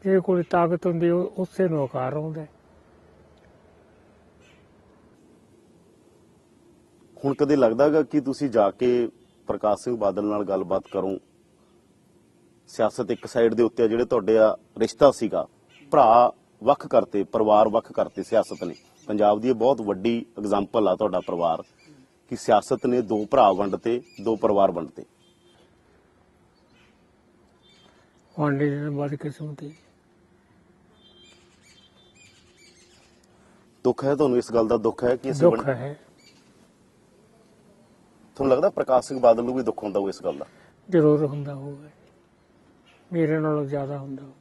[SPEAKER 2] ਜੇ ਕੋਲ ਤਾਕਤ ਹੁੰਦੀ ਉਹ ਉਸੇ ਨੂੰ ਹੰਕਾਰ ਆਉਂਦਾ
[SPEAKER 1] ਹੁਣ ਕਦੇ ਲੱਗਦਾਗਾ ਕਿ ਤੁਸੀਂ ਜਾ ਕੇ ਪ੍ਰਕਾਸ਼ ਸਿੰਘ ਬਾਦਲ ਨਾਲ ਗੱਲਬਾਤ ਕਰੋ? ਸਿਆਸਤ ਇੱਕ ਸਾਈਡ ਦੇ ਉੱਤੇ ਜਿਹੜੇ ਤੁਹਾਡੇ ਆ ਰਿਸ਼ਤਾ ਸੀਗਾ। ਭਰਾ ਵੱਖ ਕਰਤੇ ਪਰਿਵਾਰ ਵੱਖ ਕਰਤੇ ਸਿਆਸਤ ਨੇ। ਪੰਜਾਬ ਦੀ ਇਹ ਬਹੁਤ ਵੱਡੀ ਐਗਜ਼ਾਮਪਲ ਆ ਤੁਹਾਡਾ ਪਰਿਵਾਰ ਕਿ ਸਿਆਸਤ ਨੇ ਦੋ ਭਰਾ ਵੰਡਤੇ ਦੋ ਪਰਿਵਾਰ ਵੰਡਤੇ।
[SPEAKER 2] ਵਾਂਡੇ ਦੇ ਬਾਅਦ ਕਿਸਮ ਤੇ
[SPEAKER 1] ਦੁੱਖ ਹੈ ਤੁਹਾਨੂੰ ਇਸ ਗੱਲ ਦਾ? ਦੁੱਖ ਹੈ ਕਿ ਅਸੀਂ
[SPEAKER 2] ਦੁੱਖ ਹੈ।
[SPEAKER 1] ਤੁਹਾਨੂੰ ਲੱਗਦਾ ਪ੍ਰਕਾਸ਼ ਸਿੰਘ ਬਾਦਲ ਨੂੰ ਵੀ ਦੁੱਖ ਹੁੰਦਾ ਹੋਊ ਇਸ ਗੱਲ ਦਾ?
[SPEAKER 2] ਜ਼ਰੂਰ ਹੁੰਦਾ ਹੋਊਗਾ। ਮੇਰੇ ਨਾਲੋਂ ਜ਼ਿਆਦਾ ਹੁੰਦਾ ਹੋਊ।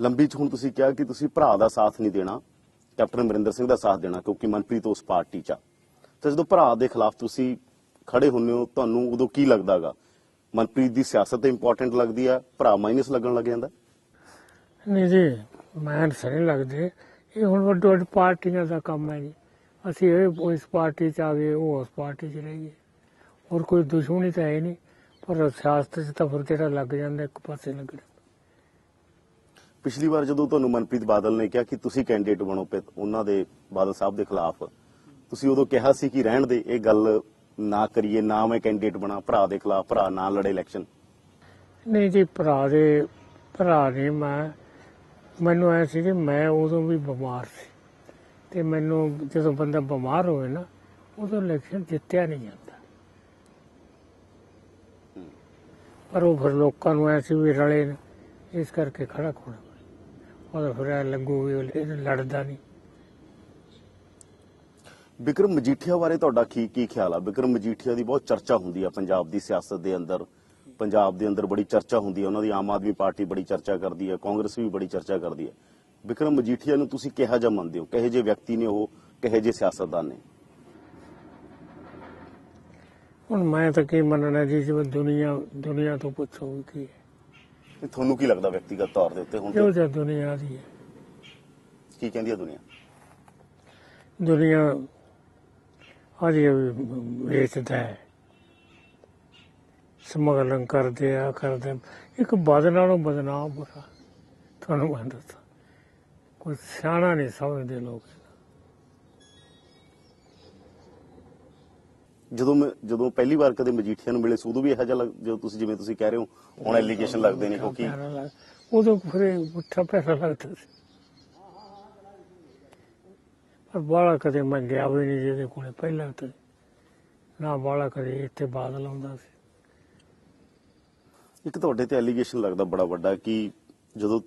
[SPEAKER 1] ਲੰਬੀ ਚ ਹੁਣ ਤੁਸੀਂ ਕਿਹਾ ਕਿ ਤੁਸੀਂ ਭਰਾ ਦਾ ਸਾਥ ਨਹੀਂ ਦੇਣਾ ਕੈਪਟਨ ਅਮਰਿੰਦਰ ਸਿੰਘ ਦਾ ਸਾਥ ਦੇਣਾ ਕਿਉਂਕਿ ਮਨਪ੍ਰੀਤ ਉਸ ਪਾਰਟੀ ਚ ਆ। ਤੇ ਜਦੋਂ ਭਰਾ ਦੇ ਖਿਲਾਫ ਤੁਸੀਂ ਖੜੇ ਹੁੰਨੇ ਹੋ ਤੁਹਾਨੂੰ ਉਦੋਂ ਕੀ ਲੱਗਦਾਗਾ? ਮਨਪ੍ਰੀਤ ਦੀ ਸਿਆਸਤ ਇੰਪੋਰਟੈਂਟ ਲੱਗਦੀ ਆ ਭਰਾ ਮਾਈਨਸ ਲੱਗਣ ਲੱਗ ਜਾਂਦਾ?
[SPEAKER 2] ਨਹੀਂ ਜੀ ਮੈਂ ਸਹੀ ਲੱਗਦੇ। ਇਹ ਹੁਣ ਵੱਡ ਵੱਡ ਪਾਰਟੀਆਂ ਦਾ ਕੰਮ ਹੈ ਜੀ। ਅਸੀਂ ਇਹ ਇਸ ਪਾਰਟੀ ਚ ਆ ਗਏ ਉਹ ਉਸ ਪਾਰਟੀ ਚ ਰਹੀਏ। ਹੋਰ ਕੋਈ ਦੁਸ਼ਮਣੀ ਤਾਂ ਹੈ ਨਹੀਂ। ਪਰ ਸਿਆਸਤ ਚ ਤਾਂ ਫਿਰ ਜਿਹੜਾ ਲੱਗ ਜਾਂਦਾ ਇੱਕ ਪਾਸੇ ਲੱਗਣਾ।
[SPEAKER 1] ਪਿਛਲੀ ਵਾਰ ਜਦੋਂ ਤੁਹਾਨੂੰ ਮਨਪ੍ਰੀਤ ਬਾਦਲ ਨੇ ਕਿਹਾ ਕਿ ਤੁਸੀਂ ਕੈਂਡੀਡੇਟ ਬਣੋ ਪੇ ਉਹਨਾਂ ਦੇ ਬਾਦਲ ਸਾਹਿਬ ਦੇ ਖਿਲਾਫ ਤੁਸੀਂ ਉਦੋਂ ਕਿਹਾ ਸੀ ਕਿ ਰਹਿਣ ਦੇ ਇਹ ਗੱਲ ਨਾ ਕਰੀਏ, ਨਾ ਮੈਂ ਕੈਂਡੀਡੇਟ ਬਣਾ, ਭਰਾ ਦੇ ਖਿਲਾਫ, ਭਰਾ ਨਾ ਲੜੇ ਇਲੈਕਸ਼ਨ
[SPEAKER 2] ਨਹੀਂ ਜੀ, ਭਰਾ ਦੇ, ਭਰਾ ਨੇ ਮੈਂ, ਮੈਨੂੰ ਐ ਸੀ ਕਿ ਮੈਂ ਉਦੋਂ ਵੀ ਬਿਮਾਰ ਸੀ। ਤੇ ਮੈਨੂੰ ਜਦੋਂ ਬੰਦਾ ਬਿਮਾਰ ਹੋਵੇ ਨਾ, ਉਦੋਂ ਇਲੈਕਸ਼ਨ ਜਿੱਤਿਆ ਨਹੀਂ ਜਾਂਦਾ। ਪਰ ਉਹ ਫਿਰ ਲੋਕਾਂ ਨੂੰ ਐ ਸੀ ਵੀ ਰਲੇ ਇਸ ਕਰਕੇ ਖੜਾ ਖੋਣਾ। ਉਹਦਾ ਫਿਰ ਐਂ ਲੱਗੂ ਵੀ ਲੜਦਾ ਨਹੀਂ।
[SPEAKER 1] ਵਿਕਰਮ ਮਜੀਠੀਆ ਬਾਰੇ ਤੁਹਾਡਾ ਕੀ ਕੀ ਖਿਆਲ ਆ? ਵਿਕਰਮ ਮਜੀਠੀਆ ਦੀ ਬਹੁਤ ਚਰਚਾ ਹੁੰਦੀ ਆ ਪੰਜਾਬ ਦੀ ਸਿਆਸਤ ਦੇ ਅੰਦਰ। ਪੰਜਾਬ ਦੇ ਅੰਦਰ ਬੜੀ ਚਰਚਾ ਹੁੰਦੀ ਹੈ ਉਹਨਾਂ ਦੀ ਆਮ ਆਦਮੀ ਪਾਰਟੀ ਬੜੀ ਚਰਚਾ ਕਰਦੀ ਹੈ ਕਾਂਗਰਸ ਵੀ ਬੜੀ ਚਰਚਾ ਕਰਦੀ ਹੈ ਵਿਕਰਮ ਮਜੀਠੀਆ ਨੂੰ ਤੁਸੀਂ ਕਿਹਾ ਜਾ ਮੰਨਦੇ ਹੋ? ਕਹੇ ਜੇ ਵਿਅਕਤੀ ਨੇ ਉਹ? ਕਹੇ ਜੇ ਸਿਆਸਤਦਾਨ ਨੇ?
[SPEAKER 2] ਹੁਣ ਮੈਂ ਤਾਂ ਕੀ ਮੰਨਣਾ ਜੀ ਜਿਵੇਂ ਦੁਨੀਆ ਦੁਨੀਆ ਤੋਂ ਪੁੱਛੋ ਕੀ ਹੈ।
[SPEAKER 1] ਤੇ ਤੁਹਾਨੂੰ ਕੀ ਲੱਗਦਾ ਵਿਅਕਤੀਗਤ ਤੌਰ ਦੇ ਉੱਤੇ ਹੁਣ
[SPEAKER 2] ਕਿਉਂ ਜਿਹਾ ਦੁਨੀਆ ਦੀ ਹੈ?
[SPEAKER 1] ਕੀ ਕਹਿੰਦੀ ਹੈ ਦੁਨੀਆ?
[SPEAKER 2] ਦੁਨੀਆ ਅੱਜ ਵੇਚਦਾ ਹੈ। ਸਮਗਲਨ ਕਰਦੇ ਆ ਕਰਦੇ। ਇੱਕ ਬਦ ਨਾਲੋਂ ਬਦਨਾਮ ਬੁਰਾ ਤੁਹਾਨੂੰ ਮੈਂ ਦੱਸਾਂ। ਕੋਈ ਸਿਆਣਾ ਨਹੀਂ ਸਮਝਦੇ ਲੋਕ
[SPEAKER 1] ਜਦੋਂ ਮੈਂ ਜਦੋਂ ਪਹਿਲੀ ਵਾਰ ਕਦੇ ਮਜੀਠੀਆ ਨੂੰ ਮਿਲੇ ਸੀ ਉਦੋਂ ਵੀ ਇਹੋ ਜਿਹਾ ਜਦੋਂ ਤੁਸੀਂ ਜਿਵੇਂ ਤੁਸੀਂ ਕਹਿ ਰਹੇ ਹੋ ਹੁਣ ਐਲੀਗੇਸ਼ਨ ਲੱਗਦੇ ਨੇ ਕਿਉਂਕਿ
[SPEAKER 2] ਉਦੋਂ ਫਿਰ ਉੱਠਾ ਪੈਸਾ ਲੱਗਦਾ ਸੀ ਪਰ ਬਾਲਾ ਕਦੇ ਮੈਂ ਗਿਆ ਵੀ ਨਹੀਂ ਜਿਹਦੇ ਕੋਲੇ ਪਹਿਲਾਂ ਤੇ। ਨਾ ਬਾਲਾ ਕਦੇ ਇੱਥੇ ਬਾਦਲ ਆਉਂਦਾ ਸੀ।
[SPEAKER 1] ਇੱਕ ਤੁਹਾਡੇ ਤੇ ਐਲੀਗੇਸ਼ਨ ਲੱਗਦਾ ਬੜਾ ਵੱਡਾ ਕਿ ਜਦੋਂ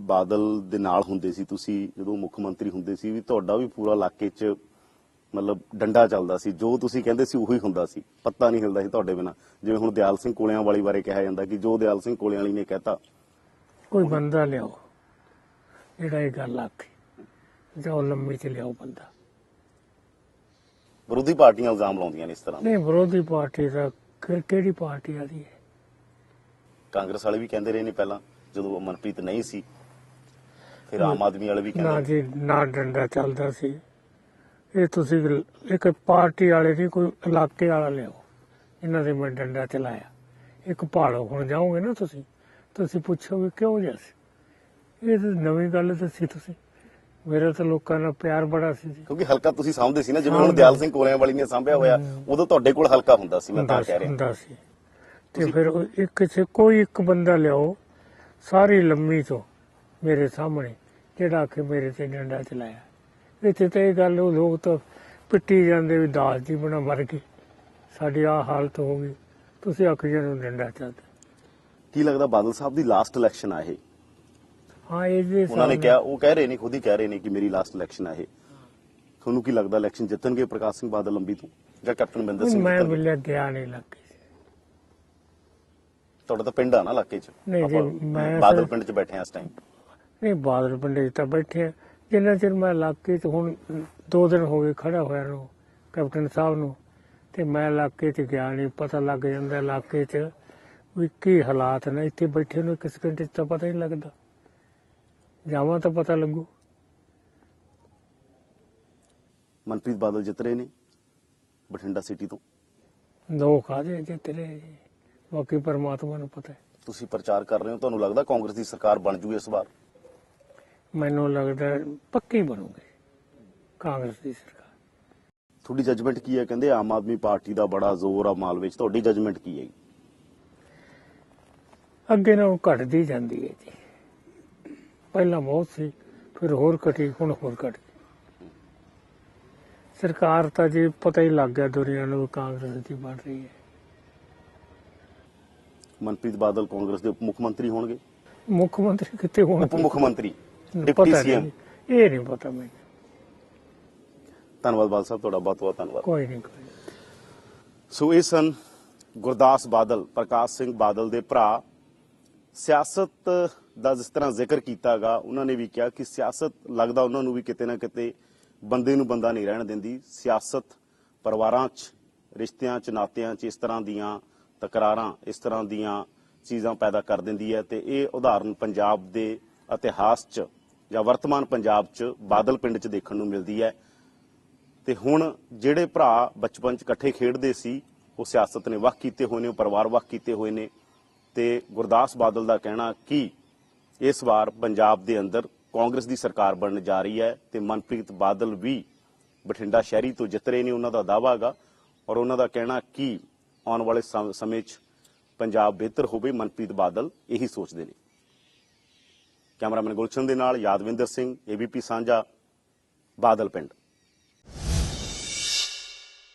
[SPEAKER 1] ਬਾਦਲ ਦੇ ਨਾਲ ਹੁੰਦੇ ਸੀ ਤੁਸੀਂ ਜਦੋਂ ਮੁੱਖ ਮੰਤਰੀ ਹੁੰਦੇ ਸੀ ਵੀ ਤੁਹਾਡਾ ਵੀ ਪੂਰਾ ਇਲਾਕੇ 'ਚ ਮਤਲਬ ਡੰਡਾ ਚੱਲਦਾ ਸੀ। ਜੋ ਤੁਸੀਂ ਕਹਿੰਦੇ ਸੀ ਉਹੀ ਹੁੰਦਾ ਸੀ। ਪੱਤਾ ਨਹੀਂ ਹਿਲਦਾ ਸੀ ਤੁਹਾਡੇ ਬਿਨਾ। ਜਿਵੇਂ ਹੁਣ ਦਿਆਲ ਸਿੰਘ ਕੋਲਿਆਂ ਵਾਲੀ ਬਾਰੇ ਕਿਹਾ ਜਾਂਦਾ ਕਿ ਜੋ ਦਿਆਲ ਸਿੰਘ ਕੋਲਿਆਂ ਵਾਲੀ ਨੇ ਕਹਿਤਾ।
[SPEAKER 2] ਕੋਈ ਬੰਦਾ ਲਿਆਓ। ਜਿਹੜਾ ਇਹ ਗੱਲ ਆਖੇ। ਜਾਓ ਲੰਮੀ ਚ ਲਿਆਓ ਬੰਦਾ।
[SPEAKER 1] ਵਿਰੋਧੀ ਪਾਰਟੀਆਂ ਇਲਜ਼ਾਮ ਲਾਉਂਦੀਆਂ ਨੇ ਇਸ ਤਰ੍ਹਾਂ
[SPEAKER 2] ਨਹੀਂ ਵਿਰੋਧੀ ਪਾਰਟੀ ਦਾ ਕਿ- ਕਿਹੜੀ ਪਾਰਟੀ ਦੀ ਹੈ
[SPEAKER 1] ਕਾਂਗਰਸ ਵਾਲੇ ਵੀ ਕਹਿੰਦੇ ਰਹੇ ਨੇ ਪਹਿਲਾਂ ਜਦੋਂ ਮਨਪ੍ਰੀਤ ਨਹੀਂ ਸੀ। ਫਿਰ ਆਮ ਆਦਮੀ ਵਾਲੇ ਵੀ
[SPEAKER 2] ਨਾ
[SPEAKER 1] ਕਹਿੰਦੇ
[SPEAKER 2] ਜੀ ਨਾ ਡੰਡਾ ਚੱਲਦਾ ਸੀ। ਇਹ ਤੁਸੀਂ ਇੱਕ ਪਾਰਟੀ ਵਾਲੇ ਨਹੀਂ ਕੋਈ ਇਲਾਕੇ ਵਾਲਾ ਲਿਆਓ ਇਹਨਾਂ ਦੇ ਮੈਂ ਡੰਡਾ ਚਲਾਇਆ। ਇੱਕ ਪਹਾੜੋਂ ਹੁਣ ਜਾਓਗੇ ਨਾ ਤੁਸੀਂ ਤੁਸੀਂ ਪੁੱਛੋਗੇ ਕਿਉਂ ਸੀ ਇਹ ਤਾਂ ਨਵੀਂ ਗੱਲ ਦੱਸੀ ਤੁਸੀਂ। ਮੇਰਾ ਤਾਂ ਲੋਕਾਂ ਨਾਲ ਪਿਆਰ ਬੜਾ ਸੀ ਜੀ।
[SPEAKER 1] ਕਿਉਂਕਿ ਹਲਕਾ ਤੁਸੀਂ ਸਾਂਭਦੇ ਸੀ ਨਾ ਜਿਵੇਂ ਹੁਣ। ਦਿਆਲ ਸਿੰਘ ਕੋਲਿਆਂ ਵਾਲੀ ਨੇ ਸਾਂਭਿਆ ਹੋਇਆ ਉਦੋਂ ਤੁਹਾਡੇ ਕੋਲ ਹਲਕਾ ਹੁੰਦਾ ਸੀ ਮੈਂ ਤਾਂ ਕਹਿ
[SPEAKER 2] ਸੀ
[SPEAKER 1] ਰਿਹਾ।
[SPEAKER 2] ਹੁੰਦਾ ਸੀ। ਤੇ ਫਿਰ ਉਹ ਇੱਕ ਚ ਕੋਈ ਇੱਕ ਬੰਦਾ ਲਿਆਓ ਸਾਰੀ ਲੰਮੀ ਤੋਂ ਮੇਰੇ ਸਾਹਮਣੇ ਜਿਹੜਾ ਕਿ ਮੇਰੇ ਤੇ ਡੰਡਾ ਚਲਾਇਆ। ਇੱਥੇ ਤਾਂ ਇਹ ਗੱਲ ਉਹ ਲੋਕ ਤਾਂ ਪਿੱਟੀ ਜਾਂਦੇ ਵੀ ਦਾਸ ਜੀ ਬਣਾ ਮਰ ਗਏ ਸਾਡੀ ਆ ਹਾਲਤ ਹੋ ਗਈ। ਤੁਸੀਂ ਆਖੀ ਨੂੰ ਡੰਡਾ ਚੱਲਦਾ।
[SPEAKER 1] ਕੀ ਲੱਗਦਾ ਬਾਦਲ ਸਾਹਿਬ ਦੀ ਲਾਸਟ ਇਲੈਕਸ਼ਨ ਆ ਇਹ?
[SPEAKER 2] ਹਾਂ ਇਹ ਜੇ
[SPEAKER 1] ਉਹਨਾਂ ਨੇ ਕਿਹਾ ਉਹ ਕਹਿ ਰਹੇ ਨੇ ਖੁਦ ਹੀ ਕਹਿ ਰਹੇ ਨੇ ਕਿ ਮੇਰੀ ਲਾਸਟ ਇਲੈਕਸ਼ਨ ਇਹ। ਤੁਹਾਨੂੰ ਕੀ ਲੱਗਦਾ ਇਲੈਕਸ਼ਨ ਜਿੱਤਣਗੇ ਪ੍ਰਕਾਸ਼ ਸਿੰਘ ਬਾਦਲ ਲੰਬੀ ਤੋਂ ਜਾਂ ਕੈਪਟਨ ਬਿੰਦਰ ਸਿੰਘ
[SPEAKER 2] ਮੈਂ? ਮਿਲਿਆ ਗਿਆ ਨਹੀਂ ਲੱਗੇ
[SPEAKER 1] ਤੁਹਾਡਾ ਤਾਂ ਪਿੰਡ ਆ ਨਾ ਇਲਾਕੇ 'ਚ?
[SPEAKER 2] ਨਹੀਂ ਜੀ, ਮੈਂ
[SPEAKER 1] ਬਾਦਲ ਪਿੰਡ 'ਚ ਬੈਠੇ ਆ ਇਸ ਟਾਈਮ
[SPEAKER 2] ਨਹੀਂ ਬਾਦਲ ਪਿੰਡੇ 'ਚ ਤਾਂ ਬੈਠੇ ਆ ਜਿੰਨਾ ਚਿਰ ਮੈਂ ਇਲਾਕੇ 'ਚ ਹੁਣ ਦੋ ਦਿਨ ਹੋ ਗਏ ਖੜਾ ਹੋਇਆ ਨੂੰ ਕੈਪਟਨ ਸਾਹਿਬ ਨੂੰ ਤੇ ਮੈਂ ਇਲਾਕੇ 'ਚ ਗਿਆ ਨਹੀਂ ਪਤਾ ਲੱਗ ਜਾਂਦਾ ਇਲਾਕੇ 'ਚ ਵੀ ਕੀ ਹਾਲਾਤ ਨੇ। ਇੱਥੇ ਬੈਠੇ ਨੂੰ ਕਿਸ ਘੰਟੇ 'ਚ ਤਾਂ ਪਤਾ ਹੀ ਨਹੀਂ ਲੱਗਦਾ। ਜਾਵਾਂ ਤਾਂ ਪਤਾ ਲੱਗੂ।
[SPEAKER 1] ਮਨਪ੍ਰੀਤ ਬਾਦਲ ਜਿੱਤ ਰਹੇ ਨੇ ਬਠਿੰਡਾ ਸਿਟੀ ਤੋਂ।
[SPEAKER 2] ਦੋ ਖਾਦੇ ਜੇ ਤੇਰੇ ਬਾਕੀ ਪਰਮਾਤਮਾ ਨੂੰ ਪਤਾ ਹੈ।
[SPEAKER 1] ਤੁਸੀਂ ਪ੍ਰਚਾਰ ਕਰ ਰਹੇ ਹੋ ਤੁਹਾਨੂੰ ਲੱਗਦਾ ਕਾਂਗਰਸ ਦੀ ਸਰਕਾਰ ਬਣ ਜੂ ਇਸ ਵਾਰ?
[SPEAKER 2] ਮੈਨੂੰ ਲੱਗਦਾ ਪੱਕੀ ਬਣੂਗੀ ਕਾਂਗਰਸ ਦੀ ਸਰਕਾਰ।
[SPEAKER 1] ਤੁਹਾਡੀ ਜੱਜਮੈਂਟ ਕੀ ਹੈ? ਕਹਿੰਦੇ ਆਮ ਆਦਮੀ ਪਾਰਟੀ ਦਾ ਬੜਾ ਜ਼ੋਰ ਆ ਮਾਲ ਵਿੱਚ। ਤੁਹਾਡੀ ਜੱਜਮੈਂਟ ਕੀ ਹੈ
[SPEAKER 2] ਅੱਗੇ ਨਾਲੋਂ ਘਟਦੀ ਜਾਂਦੀ ਹੈ ਜੀ। ਪਹਿਲਾਂ ਬਹੁਤ ਸੀ ਫਿਰ ਹੋਰ ਘਟੀ ਹੁਣ ਹੋਰ ਘਟ। ਗਈ ਸਰਕਾਰ ਤਾਂ ਜੀ ਪਤਾ ਹੀ ਲੱਗ ਗਿਆ ਦੁਨੀਆ ਨੂੰ ਕਾਂਗਰਸ ਦੀ ਬਣ ਰਹੀ ਹੈ।
[SPEAKER 1] ਮਨਪ੍ਰੀਤ ਬਾਦਲ ਕਾਂਗਰਸ ਦੇ ਉਪ ਮੁੱਖ ਮੰਤਰੀ ਹੋਣਗੇ?
[SPEAKER 2] ਮੁੱਖ ਮੰਤਰੀ ਕਿੱਥੇ ਹੋਣ
[SPEAKER 1] ਉਪ ਮੁੱਖ ਮੰਤਰੀ ਡਿਪਟੀ ਸੀਐਮ।
[SPEAKER 2] ਇਹ ਨਹੀਂ ਪਤਾ ਮੈਨੂੰ।
[SPEAKER 1] ਧੰਨਵਾਦ ਬਾਦਲ ਸਾਹਿਬ ਤੁਹਾਡਾ ਬਹੁਤ ਬਹੁਤ ਧੰਨਵਾਦ।
[SPEAKER 2] ਕੋਈ ਨਹੀਂ ਕੋਈ।
[SPEAKER 1] ਸੋ ਇਹ ਸਨ ਗੁਰਦਾਸ ਬਾਦਲ ਪ੍ਰਕਾਸ਼ ਸਿੰਘ ਬਾਦਲ ਦੇ ਭਰਾ। ਸਿਆਸਤ ਦਾ ਜਿਸ ਤਰ੍ਹਾਂ ਜ਼ਿਕਰ ਕੀਤਾਗਾ, ਉਹਨਾਂ ਨੇ ਵੀ ਕਿਹਾ ਕਿ ਸਿਆਸਤ ਲੱਗਦਾ ਉਹਨਾਂ ਨੂੰ ਵੀ ਕਿਤੇ ਨਾ ਕਿਤੇ ਬੰਦੇ ਨੂੰ ਬੰਦਾ ਨਹੀਂ ਰਹਿਣ ਦਿੰਦੀ। ਸਿਆਸਤ ਪਰਿਵਾਰਾਂ 'ਚ, ਰਿਸ਼ਤਿਆਂ 'ਚ, ਨਾਤਿਆਂ 'ਚ ਇਸ ਤਰ੍ਹਾਂ ਦੀਆਂ ਤਕਰਾਰਾਂ, ਇਸ ਤਰ੍ਹਾਂ ਦੀਆਂ ਚੀਜ਼ਾਂ ਪੈਦਾ ਕਰ ਦਿੰਦੀ ਹੈ ਤੇ ਇਹ ਉਦਾਹਰਨ ਪੰਜਾਬ ਦੇ ਇਤਿਹਾਸ 'ਚ ਜਾਂ ਵਰਤਮਾਨ ਪੰਜਾਬ 'ਚ ਬਾਦਲ ਪਿੰਡ 'ਚ ਦੇਖਣ ਨੂੰ ਮਿਲਦੀ ਹੈ। ਤੇ ਹੁਣ ਜਿਹੜੇ ਭਰਾ ਬਚਪਨ ਚ ਇਕੱਠੇ ਖੇਡਦੇ ਸੀ, ਉਹ ਸਿਆਸਤ ਨੇ ਵੱਖ ਕੀਤੇ ਹੋਏ ਨੇ, ਉਹ ਪਰਿਵਾਰ ਵੱਖ ਕੀਤੇ ਹੋਏ ਨੇ ਤੇ ਗੁਰਦਾਸ ਬਾਦਲ ਦਾ ਕਹਿਣਾ ਕਿ ਇਸ ਵਾਰ ਪੰਜਾਬ ਦੇ ਅੰਦਰ ਕਾਂਗਰਸ ਦੀ ਸਰਕਾਰ ਬਣਨ ਜਾ ਰਹੀ ਹੈ ਤੇ ਮਨਪ੍ਰੀਤ ਬਾਦਲ ਵੀ ਬਠਿੰਡਾ ਸ਼ਹਿਰੀ ਤੋਂ ਜਿੱਤ ਰਹੇ ਨੇ, ਉਹਨਾਂ ਦਾ ਦਾਅਵਾ ਹੈਗਾ ਔਰ ਉਹਨਾਂ ਦਾ ਕਹਿਣਾ ਕਿ ਆਉਣ ਵਾਲੇ ਸਮ- ਸਮੇਂ 'ਚ ਪੰਜਾਬ ਬਿਹਤਰ ਹੋਵੇ, ਮਨਪ੍ਰੀਤ ਬਾਦਲ ਇਹੀ ਸੋਚਦੇ ਨੇ। ਕੈਮਰਾਮੈਨ ਗੁਲਸ਼ਨ ਦੇ ਨਾਲ ਯਾਦਵਿੰਦਰ ਸਿੰਘ, ਏਬੀਪੀ ਸਾਂਝਾ, ਬਾਦਲ ਪਿੰਡ।